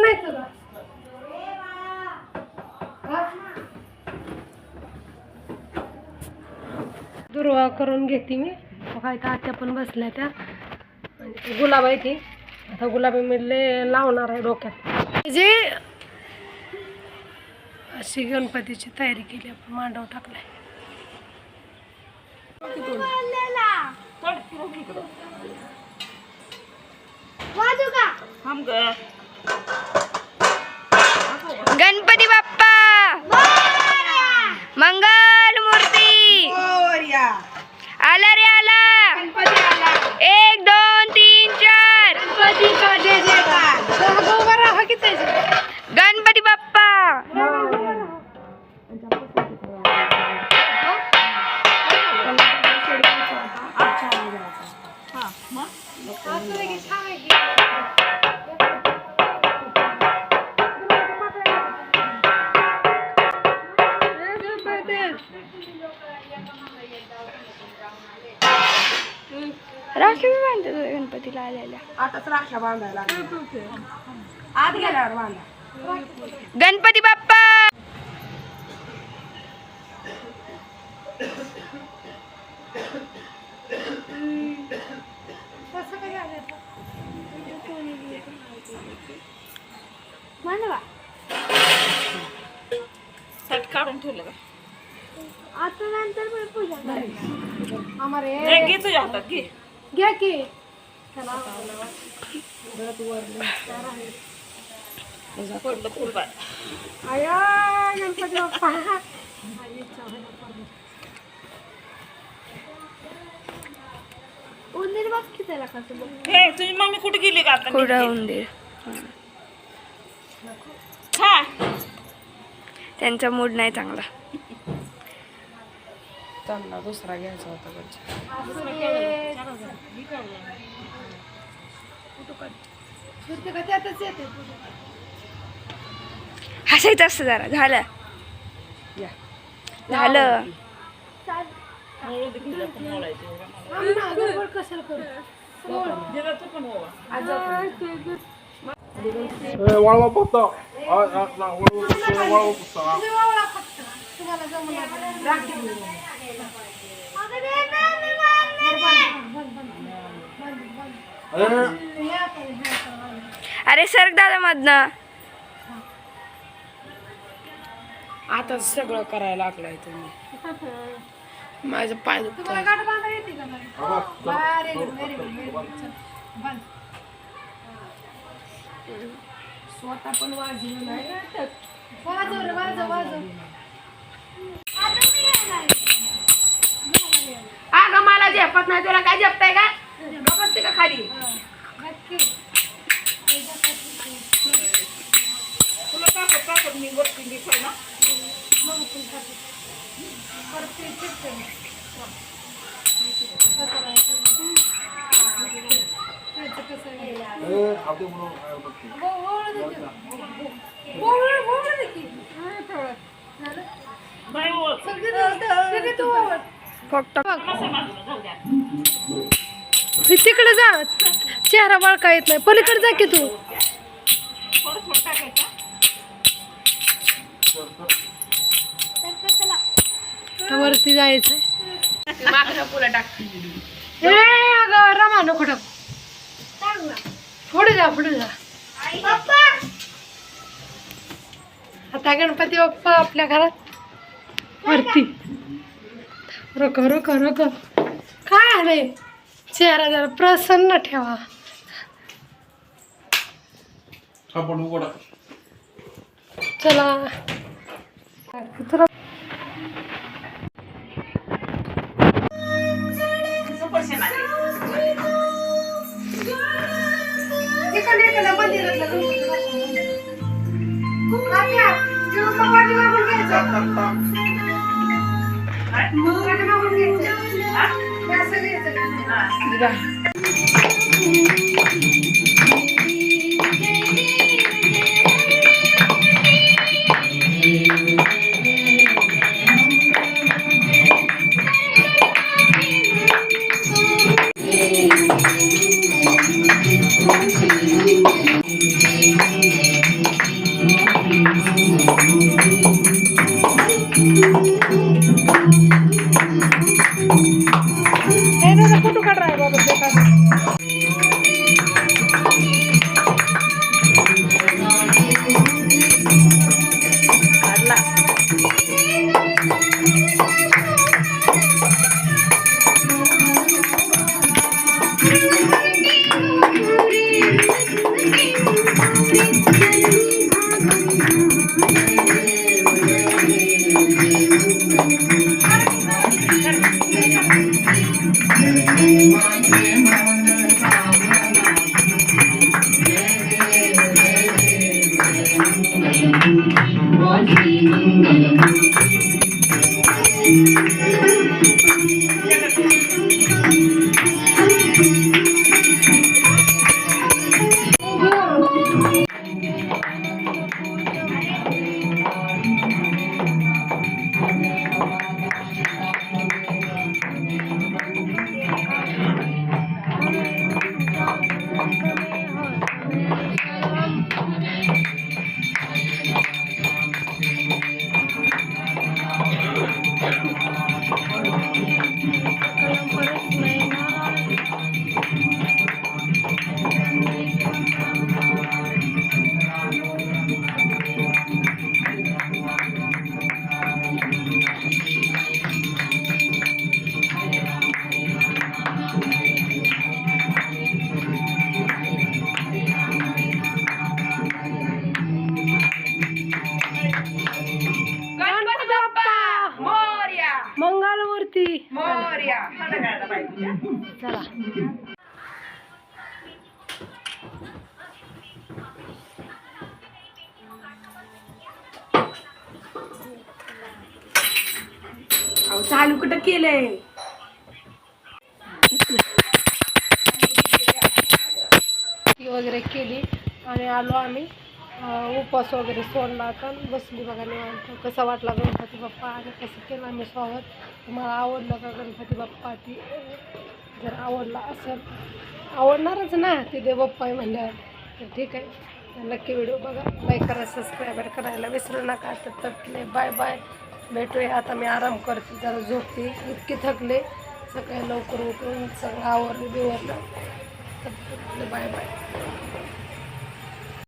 नाही तुला? दुर्वा करून घेते मी. काय त्या आत्या पण बसल्या त्या. गुलाब आहे ती. आता गुलाबी मिळले लावणार आहे डोक्यात. जे अशी गणपतीची तयारी केली आपण मांडव टाकलाय. गणपती गणपतीला आलेल्या. आताच राख्या बांधायला आत गेल्यावर बांधा. गणपती बाप्पा! मानवा काढून ठेवलं का? आता नंतर पण पूजा आम्हाला घे घे तुझ्या हातात घे. घ्या की. तुझी मम्मी कुठे गेली का आता? कुठं उंदीर? खा त्यांचा मूड नाही चांगला. त्यांना दुसरा घ्यायचा होता का? त्यातच येते हसायचं असतं जरा. झालं. झालं. कशाला करू? वाळवा पत्ता वाळवा फक्त तुम्हाला. अरे सरक दादा मधनं आता सगळं करायला लागलाय तुम्ही. माझं पाय स्वतः पण वाजलं नाही. वाजव रे वाजव वाजव. अगं मला झेपत नाही. तुला काय झेपताय का? का खाली? तुला टाकत टाकत मी वरती दिसतोय ना? परत ते. फक्त मी तिकडे चेहरा बळका येत नाही. पलीकडे जा की तू. वरती जायचंय? अगं रमा नको टाक. पुढे जा पुढे जा. आता गणपती बाप्पा आपल्या घरात. वरती. रोक रोक रोक. काय आलंय? चेहरा जरा प्रसन्न ठेवा. चला. तुला मंदिरातलं 이라. घ्यायचं. गणपती मंगलमूर्ती चला. चालू कुठं केलंय? ती वगैरे केली आणि आलो आम्ही. उपवास वगैरे सोडला तर बसली बघा निवांत. कसा वाटला गणपती बाप्पा? आणि कसं केलं आम्ही स्वागत? तुम्हाला आवडलं का गणपती बाप्पा? ती जर आवडला असेल. आवडणारच ना ते देव बाप्पा आहे म्हणल्यावर. तर ठीक आहे. नक्की व्हिडिओ बघा. लाईक करा सबस्क्राईबर करायला विसरू नका. तर थकले. बाय बाय भेटूया. आता मी आराम करते. जरा झोपते. इतकी थकले. सकाळी लवकर उठून सगळं आवरलं बिवरलं. तर बाय बाय